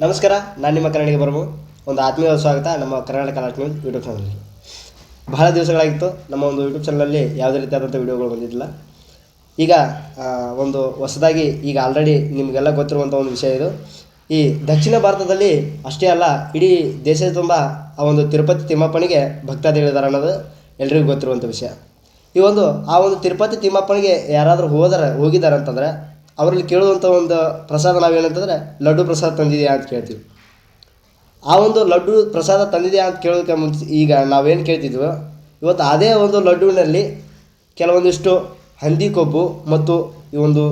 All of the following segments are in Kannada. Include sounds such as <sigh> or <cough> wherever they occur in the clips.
ನಮಸ್ಕಾರ, ನಾನು ನಿಮ್ಮ ಕನ್ನಡಿಗೆ ಬರಬಹುದು ಒಂದು ಆತ್ಮೀಯ ಸ್ವಾಗತ ನಮ್ಮ ಕರ್ನಾಟಕ ಲಾಟ್ ನ್ಯೂಸ್ ಯೂಟ್ಯೂಬ್ ಚಾನಲ್ಗೆ ಬಹಳ ದಿವಸಗಳಾಗಿತ್ತು, ನಮ್ಮ ಒಂದು ಯೂಟ್ಯೂಬ್ ಚಾನಲಲ್ಲಿ ಯಾವುದೇ ರೀತಿಯಾದಂಥ ವಿಡಿಯೋಗಳು ಬಂದಿದ್ದಿಲ್ಲ. ಈಗ ಒಂದು ಹೊಸದಾಗಿ ಈಗ ಆಲ್ರೆಡಿ ನಿಮಗೆಲ್ಲ ಗೊತ್ತಿರುವಂಥ ಒಂದು ವಿಷಯ ಇದು. ಈ ದಕ್ಷಿಣ ಭಾರತದಲ್ಲಿ ಅಷ್ಟೇ ಅಲ್ಲ, ಇಡೀ ದೇಶದ ತುಂಬ ಆ ಒಂದು ತಿರುಪತಿ ತಿಮ್ಮಪ್ಪನಿಗೆ ಭಕ್ತಾದಿಗಳಿದ್ದಾರೆ ಅನ್ನೋದು ಎಲ್ರಿಗೂ ಗೊತ್ತಿರುವಂಥ ವಿಷಯ. ಈ ಒಂದು, ಆ ಒಂದು ತಿರುಪತಿ ತಿಮ್ಮಪ್ಪನಿಗೆ ಯಾರಾದರೂ ಹೋದರೆ ಹೋಗಿದ್ದಾರೆ ಅಂತಂದರೆ ಅವರಲ್ಲಿ ಕೇಳುವಂಥ ಒಂದು ಪ್ರಸಾದ ನಾವೇನಂತಂದರೆ ಲಡ್ಡು ಪ್ರಸಾದ ತಂದಿದೆಯಾ ಅಂತ ಕೇಳ್ತೀವಿ. ಆ ಒಂದು ಲಡ್ಡು ಪ್ರಸಾದ ತಂದಿದೆಯಾ ಅಂತ ಕೇಳೋದಕ್ಕೆ ಮುಂಚೆ ಈಗ ನಾವೇನು ಕೇಳ್ತಿದ್ವೋ ಇವತ್ತು ಅದೇ ಒಂದು ಲಡ್ಡುವಿನಲ್ಲಿ ಕೆಲವೊಂದಿಷ್ಟು ಹಂದಿ ಕೊಬ್ಬು ಮತ್ತು ಈ ಒಂದು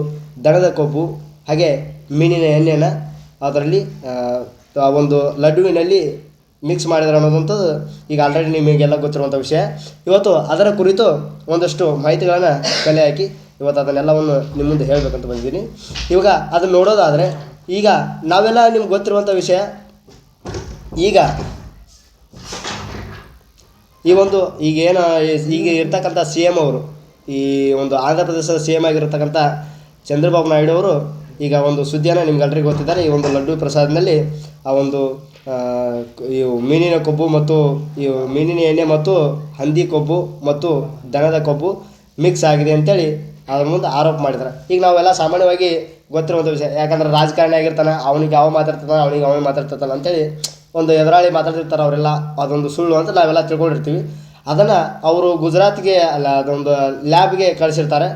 ದನದ ಕೊಬ್ಬು ಹಾಗೆ ಮೀನಿನ ಎಣ್ಣೆಯನ್ನು ಅದರಲ್ಲಿ ಆ, ಒಂದು ಲಡ್ಡುವಿನಲ್ಲಿ ಮಿಕ್ಸ್ ಮಾಡಿದ್ರೆ ಅನ್ನೋದಂಥದ್ದು ಈಗ ಆಲ್ರೆಡಿ ನಿಮಗೆಲ್ಲ ಗೊತ್ತಿರುವಂಥ ವಿಷಯ. ಇವತ್ತು ಅದರ ಕುರಿತು ಒಂದಷ್ಟು ಮಾಹಿತಿಗಳನ್ನು ಕಲೆ ಹಾಕಿ ಇವತ್ತು ಅದನ್ನೆಲ್ಲವನ್ನು ನಿಮ್ಮ ಮುಂದೆ ಹೇಳಬೇಕಂತ ಬಂದಿದ್ದೀನಿ. ಇವಾಗ ಅದನ್ನು ನೋಡೋದಾದರೆ, ಈಗ ನಾವೆಲ್ಲ ನಿಮ್ಗೆ ಗೊತ್ತಿರುವಂಥ ವಿಷಯ, ಈಗ ಈ ಒಂದು ಈಗ ಏನು ಈಗ ಇರ್ತಕ್ಕಂಥ ಸಿ ಎಂ ಅವರು, ಈ ಒಂದು ಆಂಧ್ರ ಪ್ರದೇಶದ ಸಿ ಎಂ ಆಗಿರ್ತಕ್ಕಂಥ ಚಂದ್ರಬಾಬು ನಾಯ್ಡು ಅವರು ಈಗ ಒಂದು ಸುದ್ದಿಯನ್ನು ನಿಮ್ಗೆ ಎಲ್ರಿಗೂ ಗೊತ್ತಿದ್ದಾರೆ ಈ ಒಂದು ಲಡ್ಡು ಪ್ರಸಾದನಲ್ಲಿ ಆ ಒಂದು ಈ ಮೀನಿನ ಕೊಬ್ಬು ಮತ್ತು ಈ ಮೀನಿನ ಎಣ್ಣೆ ಮತ್ತು ಹಂದಿ ಕೊಬ್ಬು ಮತ್ತು ದನದ ಕೊಬ್ಬು ಮಿಕ್ಸ್ ಆಗಿದೆ ಅಂತೇಳಿ ಅದ್ರ ಮುಂದೆ ಆರೋಪ ಮಾಡಿದ್ರು. ಈಗ ನಾವೆಲ್ಲ ಸಾಮಾನ್ಯವಾಗಿ ಗೊತ್ತಿರುವಂಥ ವಿಷಯ. ಯಾಕಂದ್ರೆ ರಾಜಕಾರಣಿ ಆಗಿರ್ತಾನೆ, ಅವ್ನಿಗೆ ಯಾವ ಮಾತಾಡ್ತಾನೆ ಅವನಿಗೆ ಅವನಿಗೆ ಮಾತಾಡ್ತಾನೆ ಅಂತೇಳಿ ಒಂದು ಎದುರಾಳಿ ಮಾತಾಡ್ತಿರ್ತಾರೆ ಅವರೆಲ್ಲ. ಅದೊಂದು ಸುಳ್ಳು ಅಂತ ನಾವೆಲ್ಲ ತಿಳ್ಕೊಂಡಿರ್ತೀವಿ. ಅದನ್ನು ಅವರು ಗುಜರಾತ್ಗೆ ಅಲ್ಲ, ಅದೊಂದು ಲ್ಯಾಬ್ಗೆ ಕಳಿಸಿರ್ತಾರೆ.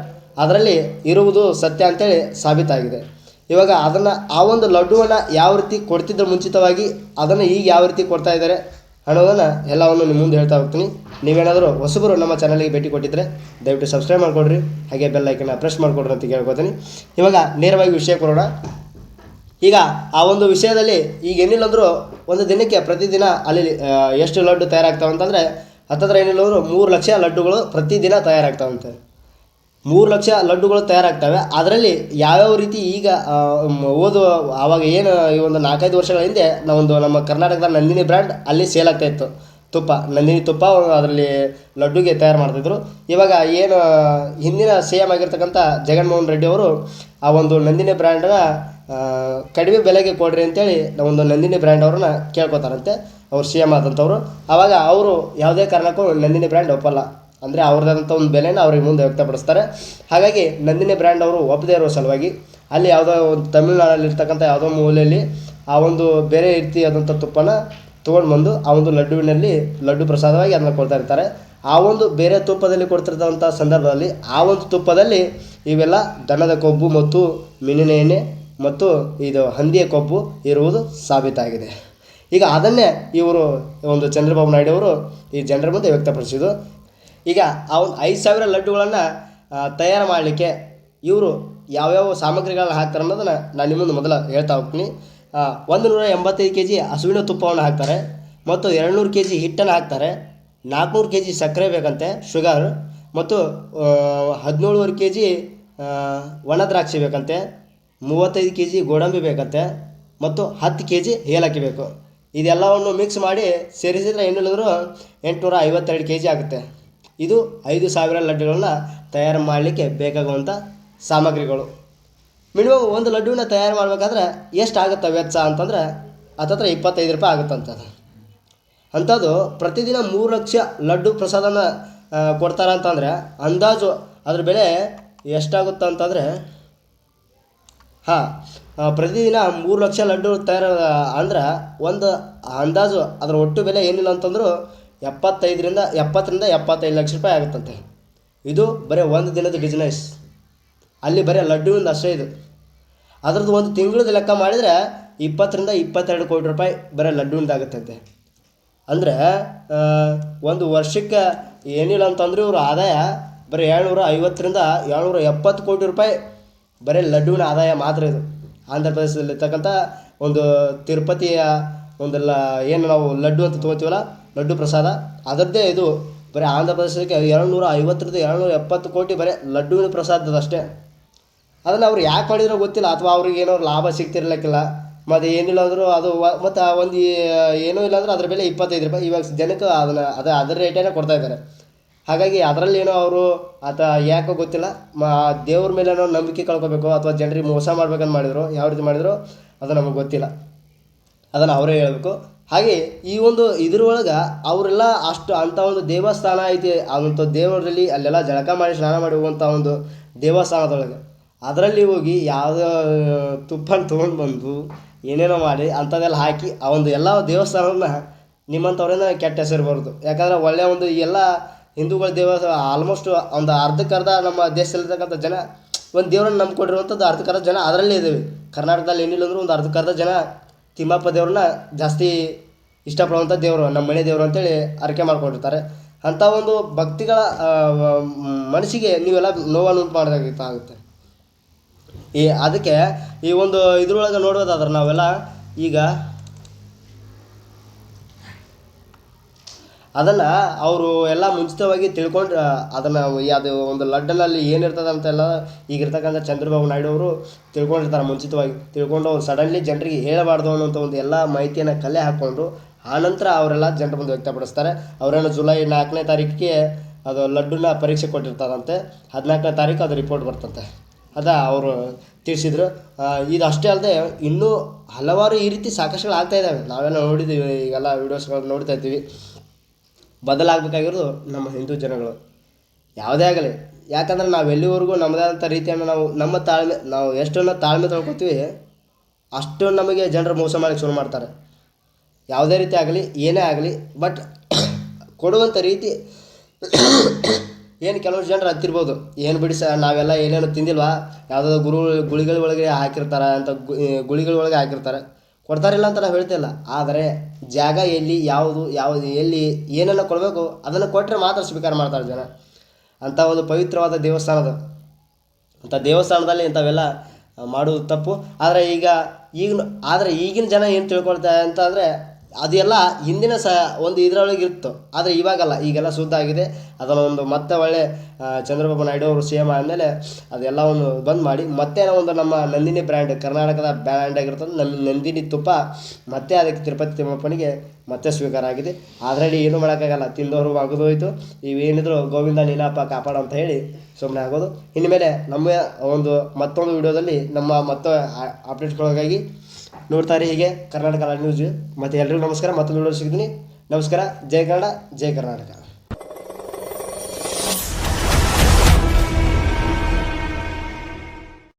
ಅದರಲ್ಲಿ ಇರುವುದು ಸತ್ಯ ಅಂತೇಳಿ ಸಾಬೀತಾಗಿದೆ. ಇವಾಗ ಅದನ್ನು, ಆ ಒಂದು ಲಡ್ಡುವನ್ನು ಯಾವ ರೀತಿ ಕೊಡ್ತಿದ್ರು ಮುಂಚಿತವಾಗಿ, ಅದನ್ನು ಈಗ ಯಾವ ರೀತಿ ಕೊಡ್ತಾ ಇದ್ದಾರೆ ಅನ್ನೋದನ್ನು ಎಲ್ಲವನ್ನು ನಿಮ್ಮ ಮುಂದೆ ಹೇಳ್ತಾ ಹೋಗ್ತೀನಿ. ನೀವೇನಾದರೂ ಹೊಸಬರು ನಮ್ಮ ಚಾನಲ್ಗೆ ಭೇಟಿ ಕೊಟ್ಟಿದ್ದರೆ ದಯವಿಟ್ಟು ಸಬ್ಸ್ಕ್ರೈಬ್ ಮಾಡಿಕೊಡ್ರಿ, ಹಾಗೆ ಬೆಲ್ ಐಕನ್ನ ಪ್ರೆಸ್ ಮಾಡಿಕೊಡ್ರಿ ಅಂತ ಕೇಳ್ಕೊತೀನಿ. ಇವಾಗ ನೇರವಾಗಿ ವಿಷಯ ಕೊಡೋಣ. ಈಗ ಆ ಒಂದು ವಿಷಯದಲ್ಲಿ ಈಗ ಏನಿಲ್ಲ ಅಂದರೂ ಒಂದು ದಿನಕ್ಕೆ ಪ್ರತಿದಿನ ಅಲ್ಲಿ ಎಷ್ಟು ಲಡ್ಡು ತಯಾರಾಗ್ತಾವಂತಂದರೆ ಹತ್ತತ್ರ ಏನಿಲ್ಲ ಅಂದರೂ ಮೂರು ಲಕ್ಷ ಲಡ್ಡುಗಳು ಪ್ರತಿದಿನ ತಯಾರಾಗ್ತಾವಂತೆ. ಮೂರು ಲಕ್ಷ ಲಡ್ಡುಗಳು ತಯಾರಾಗ್ತವೆ. ಅದರಲ್ಲಿ ಯಾವ್ಯಾವ ರೀತಿ ಈಗ ಓದು, ಆವಾಗ ಏನು, ಈ ಒಂದು ನಾಲ್ಕೈದು ವರ್ಷಗಳ ಹಿಂದೆ ನಾವೊಂದು ನಮ್ಮ ಕರ್ನಾಟಕದ ನಂದಿನಿ ಬ್ರ್ಯಾಂಡ್ ಅಲ್ಲಿ ಸೇಲ್ ಆಗ್ತಾ ಇತ್ತು. ತುಪ್ಪ, ನಂದಿನಿ ತುಪ್ಪ ಅದರಲ್ಲಿ ಲಡ್ಡುಗೆ ತಯಾರು ಮಾಡ್ತಿದ್ರು. ಇವಾಗ ಏನು ಹಿಂದಿನ ಸಿ ಎಂ ಆಗಿರ್ತಕ್ಕಂಥ ಜಗನ್ಮೋಹನ್ ರೆಡ್ಡಿ ಅವರು ಆ ಒಂದು ನಂದಿನಿ ಬ್ರ್ಯಾಂಡನ್ನ ಕಡಿಮೆ ಬೆಲೆಗೆ ಕೊಡ್ರಿ ಅಂತೇಳಿ ಒಂದು ನಂದಿನಿ ಬ್ರ್ಯಾಂಡ್ ಅವ್ರನ್ನ ಕೇಳ್ಕೊತಾರಂತೆ. ಅವ್ರು ಸಿ ಎಂ ಆದಂಥವ್ರು. ಆವಾಗ ಅವರು ಯಾವುದೇ ಕಾರಣಕ್ಕೂ ನಂದಿನಿ ಬ್ರ್ಯಾಂಡ್ ಒಪ್ಪಲ್ಲ. ಅಂದರೆ ಅವ್ರದ್ದಾದಂಥ ಒಂದು ಬೆಲೆನ ಅವ್ರಿಗೆ ಮುಂದೆ ವ್ಯಕ್ತಪಡಿಸ್ತಾರೆ. ಹಾಗಾಗಿ ನಂದಿನಿ ಬ್ರ್ಯಾಂಡ್ ಅವರು ಒಪ್ಪದೇ ಇರೋ ಸಲುವಾಗಿ ಅಲ್ಲಿ ಯಾವುದೋ ಒಂದು ತಮಿಳ್ನಾಡಲ್ಲಿ ಇರ್ತಕ್ಕಂಥ ಯಾವುದೋ ಮೂಲೆಯಲ್ಲಿ ಆ ಒಂದು ಬೇರೆ ರೀತಿಯಾದಂಥ ತುಪ್ಪನ ತೊಗೊಂಡು ಬಂದು ಆ ಒಂದು ಲಡ್ಡುವಿನಲ್ಲಿ ಲಡ್ಡು ಪ್ರಸಾದವಾಗಿ ಅದನ್ನು ಕೊಡ್ತಾ ಇರ್ತಾರೆ. ಆ ಒಂದು ಬೇರೆ ತುಪ್ಪದಲ್ಲಿ ಕೊಡ್ತಿರ್ತಕ್ಕಂಥ ಸಂದರ್ಭದಲ್ಲಿ ಆ ಒಂದು ತುಪ್ಪದಲ್ಲಿ ಇವೆಲ್ಲ ದನದ ಕೊಬ್ಬು ಮತ್ತು ಮೀನಿನ ಎಣ್ಣೆ ಮತ್ತು ಇದು ಹಂದಿಯ ಕೊಬ್ಬು ಇರುವುದು ಸಾಬೀತಾಗಿದೆ. ಈಗ ಅದನ್ನೇ ಇವರು ಒಂದು ಚಂದ್ರಬಾಬು ನಾಯ್ಡು ಅವರು ಈ ಜನರ ಮುಂದೆ ವ್ಯಕ್ತಪಡಿಸಿದ್ದು. ಈಗ ಆ ಐದು ಸಾವಿರ ಲಡ್ಡುಗಳನ್ನು ತಯಾರು ಮಾಡಲಿಕ್ಕೆ ಇವರು ಯಾವ್ಯಾವ ಸಾಮಗ್ರಿಗಳನ್ನ ಹಾಕ್ತಾರೆ ಅನ್ನೋದನ್ನು ನಾನು ನಿಮ್ಮ ಮುಂದೆ ಮೊದಲು ಹೇಳ್ತಾ ಹೋಗ್ತೀನಿ. ಒಂದು ನೂರ ಎಂಬತ್ತೈದು ಕೆ ಜಿ ಹಸುವಿನ ತುಪ್ಪವನ್ನು ಹಾಕ್ತಾರೆ, ಮತ್ತು ಎರಡುನೂರು ಕೆ ಜಿ ಹಿಟ್ಟನ್ನು ಹಾಕ್ತಾರೆ, ನಾಲ್ಕುನೂರು ಕೆ ಜಿ ಸಕ್ಕರೆ ಬೇಕಂತೆ, ಶುಗರ್, ಮತ್ತು ಹದಿನೇಳುವರೆ ಕೆ ಜಿ ಒಣ ದ್ರಾಕ್ಷಿ ಬೇಕಂತೆ, ಮೂವತ್ತೈದು ಕೆ ಜಿ ಗೋಡಂಬಿ ಬೇಕಂತೆ, ಮತ್ತು ಹತ್ತು ಕೆ ಜಿ ಏಲಕ್ಕಿ ಬೇಕು. ಇದೆಲ್ಲವನ್ನು ಮಿಕ್ಸ್ ಮಾಡಿ ಸೇರಿಸಿದರೆ ಏನಿಲ್ಲಂದ್ರೂ ಎಂಟುನೂರ ಐವತ್ತೆರಡು ಕೆ ಜಿ ಆಗುತ್ತೆ. ಇದು ಐದು ಸಾವಿರ ಲಡ್ಡುಗಳನ್ನ ತಯಾರು ಮಾಡಲಿಕ್ಕೆ ಬೇಕಾಗುವಂಥ ಸಾಮಗ್ರಿಗಳು. ಮಿನಿಮಮ್ ಒಂದು ಲಡ್ಡುವಿನ ತಯಾರು ಮಾಡಬೇಕಾದ್ರೆ ಎಷ್ಟು ಆಗುತ್ತೆ ವೆಚ್ಚ ಅಂತಂದರೆ ಹತ್ತತ್ರ ಇಪ್ಪತ್ತೈದು ರೂಪಾಯಿ ಆಗುತ್ತಂತದು ಅಂಥದ್ದು ಪ್ರತಿದಿನ ಮೂರು ಲಕ್ಷ ಲಡ್ಡು ಪ್ರಸಾದನ ಕೊಡ್ತಾರೆ ಅಂತಂದರೆ ಅಂದಾಜು ಅದ್ರ ಬೆಲೆ ಎಷ್ಟಾಗುತ್ತೆ ಅಂತಂದರೆ, ಹಾಂ ಪ್ರತಿದಿನ ಮೂರು ಲಕ್ಷ ಲಡ್ಡು ತಯಾರು, ಅಂದ್ರೆ ಒಂದು ಅಂದಾಜು ಅದರ ಒಟ್ಟು ಬೆಲೆ ಏನಿಲ್ಲ ಅಂತಂದರೂ ಎಪ್ಪತ್ತೈದರಿಂದ ಎಪ್ಪತ್ತರಿಂದ ಎಪ್ಪತ್ತೈದು ಲಕ್ಷ ರೂಪಾಯಿ ಆಗುತ್ತಂತೆ. ಇದು ಬರೀ ಒಂದು ದಿನದ ಬಿಸ್ನೆಸ್ ಅಲ್ಲಿ ಬರೀ ಲಡ್ಡುವಿಂದ ಅಷ್ಟೇ ಇದು. ಅದ್ರದ್ದು ಒಂದು ತಿಂಗಳದ ಲೆಕ್ಕ ಮಾಡಿದರೆ ಇಪ್ಪತ್ತರಿಂದ ಇಪ್ಪತ್ತೆರಡು ಕೋಟಿ ರೂಪಾಯಿ ಬರೀ ಲಡ್ಡುವಿಂದ ಆಗುತ್ತಂತೆ. ಅಂದರೆ ಒಂದು ವರ್ಷಕ್ಕೆ ಏನಿಲ್ಲ ಅಂತಂದ್ರೆ ಇವರು ಆದಾಯ ಬರೀ ಏಳ್ನೂರ ಐವತ್ತರಿಂದ ಏಳ್ನೂರ ಎಪ್ಪತ್ತು ಕೋಟಿ ರೂಪಾಯಿ ಬರೀ ಲಡ್ಡುವಿನ ಆದಾಯ ಮಾತ್ರ ಇದು. ಆಂಧ್ರ ಪ್ರದೇಶದಲ್ಲಿರ್ತಕ್ಕಂಥ ಒಂದು ತಿರುಪತಿಯ ಒಂದೆಲ್ಲ ಏನು ನಾವು ಲಡ್ಡು ಅಂತ ತೊಗೋತೀವಲ್ಲ ಲಡ್ಡು ಪ್ರಸಾದ. ಅದರದ್ದೇ ಇದು, ಬರೀ ಆಂಧ್ರ ಪ್ರದೇಶಕ್ಕೆ ಏಳ್ನೂರ ಐವತ್ತರಿಂದ ಏಳ್ನೂರ ಎಪ್ಪತ್ತು ಕೋಟಿ ಬರೀ ಲಡ್ಡುವಿನ ಪ್ರಸಾದದಷ್ಟೇ ಅದನ್ನು ಅವ್ರು ಯಾಕೆ ಮಾಡಿದ್ರೋ ಗೊತ್ತಿಲ್ಲ, ಅಥವಾ ಅವ್ರಿಗೆ ಏನೋ ಲಾಭ ಸಿಗ್ತಿರ್ಲಿಕ್ಕಿಲ್ಲ. ಮತ್ತು ಏನಿಲ್ಲ ಅಂದರೂ ಅದು ಮತ್ತು ಒಂದು ಏನೂ ಇಲ್ಲ ಅಂದ್ರೆ ಅದ್ರ ಬೆಲೆ ಇಪ್ಪತ್ತೈದು ರೂಪಾಯಿ. ಇವಾಗ ಜನಕ್ಕೆ ಅದನ್ನು, ಅದ ಅದರ ರೇಟೇನೆ ಕೊಡ್ತಾ ಇದ್ದಾರೆ. ಹಾಗಾಗಿ ಅದರಲ್ಲಿ ಏನೋ ಅವರು, ಆತ ಯಾಕೋ ಗೊತ್ತಿಲ್ಲ, ಮ ದೇವ್ರ ಮೇಲೆ ಏನೋ ನಂಬಿಕೆ ಕಳ್ಕೊಬೇಕು, ಅಥವಾ ಜನರಿಗೆ ಮೋಸ ಮಾಡ್ಬೇಕಂತ ಮಾಡಿದ್ರು, ಯಾವ ರೀತಿ ಮಾಡಿದ್ರು, ಅದು ನಮಗೆ ಗೊತ್ತಿಲ್ಲ. ಅದನ್ನು ಅವರೇ ಹೇಳಬೇಕು. ಹಾಗೆ ಈ ಒಂದು ಇದ್ರೊಳಗೆ ಅವರೆಲ್ಲ ಅಷ್ಟು ಅಂಥ ಒಂದು ದೇವಸ್ಥಾನ ಐತಿ, ಅಂಥ ದೇವರಲ್ಲಿ ಅಲ್ಲೆಲ್ಲ ಜಳಕ ಮಾಡಿ ಸ್ನಾನ ಮಾಡಿ ಹೋಗುವಂಥ ಒಂದು ದೇವಸ್ಥಾನದೊಳಗೆ. ಅದರಲ್ಲಿ ಹೋಗಿ ಯಾವುದೋ ತುಪ್ಪನ ತೊಗೊಂಡು ಬಂದು ಏನೇನೋ ಮಾಡಿ ಅಂಥದ್ದೆಲ್ಲ ಹಾಕಿ ಆ ಒಂದು ಎಲ್ಲ ದೇವಸ್ಥಾನವನ್ನು ನಿಮ್ಮಂಥವ್ರಿಂದ ಕೆಟ್ಟ ಹೆಸರು ಬರೋದು. ಯಾಕಂದ್ರೆ ಒಳ್ಳೆಯ ಒಂದು ಎಲ್ಲ ಹಿಂದೂಗಳ ದೇವಸ್ಥಾನ ಆಲ್ಮೋಸ್ಟ್ ಒಂದು ಅರ್ಧಕ್ಕರ್ಧ ನಮ್ಮ ದೇಶದಲ್ಲಿರ್ತಕ್ಕಂಥ ಜನ, ಒಂದು ದೇವ್ರನ್ನ ನಂಬಿಕೊಂಡಿರುವಂಥದ್ದು ಅರ್ಧಕ್ಕರ್ಧ ಜನ ಅದರಲ್ಲೇ ಇದ್ದೀವಿ ಕರ್ನಾಟಕದಲ್ಲಿ ಏನಿಲ್ಲ ಅಂದರೂ ಒಂದು ಅರ್ಧಕ್ಕರ್ಧ ಜನ ತಿಮ್ಮಪ್ಪ ದೇವ್ರನ್ನ ಜಾಸ್ತಿ ಇಷ್ಟಪಡುವಂಥ ದೇವರು, ನಮ್ಮ ಮನೆ ದೇವರು ಅಂತೇಳಿ ಹರಕೆ ಮಾಡ್ಕೊಂಡಿರ್ತಾರೆ. ಅಂಥ ಒಂದು ಭಕ್ತಿಗಳ ಮನಸ್ಸಿಗೆ ನೀವೆಲ್ಲ ನೋವನ್ನು ಉಂಟು ಮಾಡಬೇಕಾಗುತ್ತೆ ಈ, ಅದಕ್ಕೆ ಈ ಒಂದು ಇದ್ರೊಳಗೆ ನೋಡೋದಾದ್ರೆ ನಾವೆಲ್ಲ ಈಗ ಅದನ್ನು ಅವರು ಎಲ್ಲ ಮುಂಚಿತವಾಗಿ ತಿಳ್ಕೊಂಡು ಅದನ್ನು ಅದು ಒಂದು ಲಡ್ಡನಲ್ಲಿ ಏನಿರ್ತದೆ ಅಂತೆಲ್ಲ ಈಗಿರ್ತಕ್ಕಂಥ ಚಂದ್ರಬಾಬು ನಾಯ್ಡು ಅವರು ತಿಳ್ಕೊಂಡಿರ್ತಾರೆ ಮುಂಚಿತವಾಗಿ. ತಿಳ್ಕೊಂಡು ಅವ್ರು ಸಡನ್ಲಿ ಜನರಿಗೆ ಹೇಳಬಾರ್ದು ಅನ್ನೋಂಥ ಒಂದು ಎಲ್ಲ ಮಾಹಿತಿಯನ್ನು ಕಲೆ ಹಾಕ್ಕೊಂಡು ಆನಂತರ ಅವರೆಲ್ಲ ಜನರ ಮುಂದೆ ವ್ಯಕ್ತಪಡಿಸ್ತಾರೆ. ಅವರೇನು ಜುಲೈ ನಾಲ್ಕನೇ ತಾರೀಕಿಗೆ ಅದು ಲಡ್ಡುನ ಪರೀಕ್ಷೆ ಕೊಟ್ಟಿರ್ತಾರಂತೆ. ಹದಿನಾಲ್ಕನೇ ತಾರೀಕು ಅದು ರಿಪೋರ್ಟ್ ಬರ್ತಂತೆ. ಅದ ಅವರು ತಿಳಿಸಿದರು. ಇದು ಅಷ್ಟೇ ಅಲ್ಲದೆ ಇನ್ನೂ ಹಲವಾರು ಈ ರೀತಿ ಸಾಕಷ್ಟುಗಳು ಆಗ್ತಾ ಇದ್ದಾವೆ ನಾವೆಲ್ಲ ನೋಡಿದ್ದೀವಿ ಈಗೆಲ್ಲ ವೀಡಿಯೋಸ್ಗಳು ನೋಡ್ತಾ ಇದ್ದೀವಿ. ಬದಲಾಗಬೇಕಾಗಿರೋದು ನಮ್ಮ ಹಿಂದೂ ಜನಗಳು. ಯಾವುದೇ ಆಗಲಿ, ಯಾಕಂದ್ರೆ ನಾವು ಎಲ್ಲಿವರೆಗೂ ನಮ್ಮದೇ ಆದಂಥ ರೀತಿಯನ್ನು ನಾವು, ನಮ್ಮ ತಾಳ್ಮೆ, ನಾವು ಎಷ್ಟನ್ನು ತಾಳ್ಮೆ ತೊಳ್ಕೊತೀವಿ ಅಷ್ಟು ನಮಗೆ ಜನರು ಮೋಸ ಮಾಡಿ ಶುರು ಮಾಡ್ತಾರೆ. ಯಾವುದೇ ರೀತಿ ಆಗಲಿ, ಏನೇ ಆಗಲಿ ಬಟ್ <coughs> ಕೊಡುವಂಥ ರೀತಿ <coughs> ಏನು ಕೆಲವೊಂದು ಜನರು ಹತ್ತಿರ್ಬೋದು ಏನು ಬಿಡಿ ಸರ್, ನಾವೆಲ್ಲ ಏನೇನು ತಿಂದಿಲ್ವಾ? ಯಾವುದಾದ್ರು ಗುರು, ಗುಳಿಗಳ ಒಳಗೆ ಹಾಕಿರ್ತಾರೆ, ಅಂತ ಗುಳಿಗಳ ಒಳಗೆ ಹಾಕಿರ್ತಾರೆ. ಕೊಡ್ತಾರಿಲ್ಲ ಅಂತ ನಾವು ಹೇಳ್ತಿಲ್ಲ ಆದರೆ ಜಾಗ ಎಲ್ಲಿ, ಯಾವುದು ಯಾವುದು ಎಲ್ಲಿ ಏನನ್ನು ಕೊಡಬೇಕು, ಅದನ್ನು ಕೊಟ್ಟರೆ ಮಾತ್ರ ಸ್ವೀಕಾರ ಮಾಡ್ತಾರೆ ಜನ. ಅಂಥ ಒಂದು ಪವಿತ್ರವಾದ ದೇವಸ್ಥಾನದ ಅಂಥ ದೇವಸ್ಥಾನದಲ್ಲಿ ಇಂಥವೆಲ್ಲ ಮಾಡುವುದು ತಪ್ಪು. ಆದರೆ ಈಗ ಈಗಿನ ಆದರೆ ಈಗಿನ ಜನ ಏನು ತಿಳ್ಕೊಳ್ತಾರೆ ಅಂತ ಅಂದರೆ ಅದೆಲ್ಲ ಹಿಂದಿನ ಸ, ಒಂದು ಇದರೊಳಗೆ ಇತ್ತು ಆದರೆ ಇವಾಗಲ್ಲ, ಈಗೆಲ್ಲ ಶುದ್ಧ ಆಗಿದೆ ಅದನ್ನು ಒಂದು ಮತ್ತೆ ಒಳ್ಳೆ ಚಂದ್ರಬಾಬು ನಾಯ್ಡು ಅವರು ಸಿ ಎಂ ಆದಮೇಲೆ ಅದೆಲ್ಲವನ್ನು ಬಂದ್ ಮಾಡಿ, ಮತ್ತೆ ಒಂದು ನಮ್ಮ ನಂದಿನಿ ಬ್ರ್ಯಾಂಡ್ ಕರ್ನಾಟಕದ ಬ್ರ್ಯಾಂಡ್ ಆಗಿರ್ತದೆ ನಮ್ಮ ನಂದಿನಿ ತುಪ್ಪ, ಮತ್ತೆ ಅದಕ್ಕೆ ತಿರುಪತಿ ತಿಮ್ಮಪ್ಪನಿಗೆ ಮತ್ತೆ ಸ್ವೀಕಾರ ಆಗಿದೆ. ಆಲ್ರೆಡಿ ಏನೂ ಮಾಡೋಕ್ಕಾಗಲ್ಲ ತಿಂದವರು ಹೋಯ್ತು ಇವೇನಿದ್ರು ಗೋವಿಂದ ನೀಲಪ್ಪ ಕಾಪಾಡು ಅಂತ ಹೇಳಿ ಸುಮ್ಮನೆ ಆಗೋದು. ಇನ್ಮೇಲೆ ನಮ್ಮ ಒಂದು ಮತ್ತೊಂದು ವಿಡಿಯೋದಲ್ಲಿ ನಮ್ಮ ಮತ್ತೆ ಅಪ್ಡೇಟ್ಗಳಿಗಾಗಿ ನೋಡ್ತಾರೆ ಹೀಗೆ ಕರ್ನಾಟಕ ನ್ಯೂಸ್ ಮತ್ತು ಎಲ್ರಿಗೂ ನಮಸ್ಕಾರ. ಮತ್ತೊಂದು ಸಿಗ್ತೀನಿ. ನಮಸ್ಕಾರ. ಜೈ ಕನ್ನಡ ಜೈ ಕರ್ನಾಟಕ.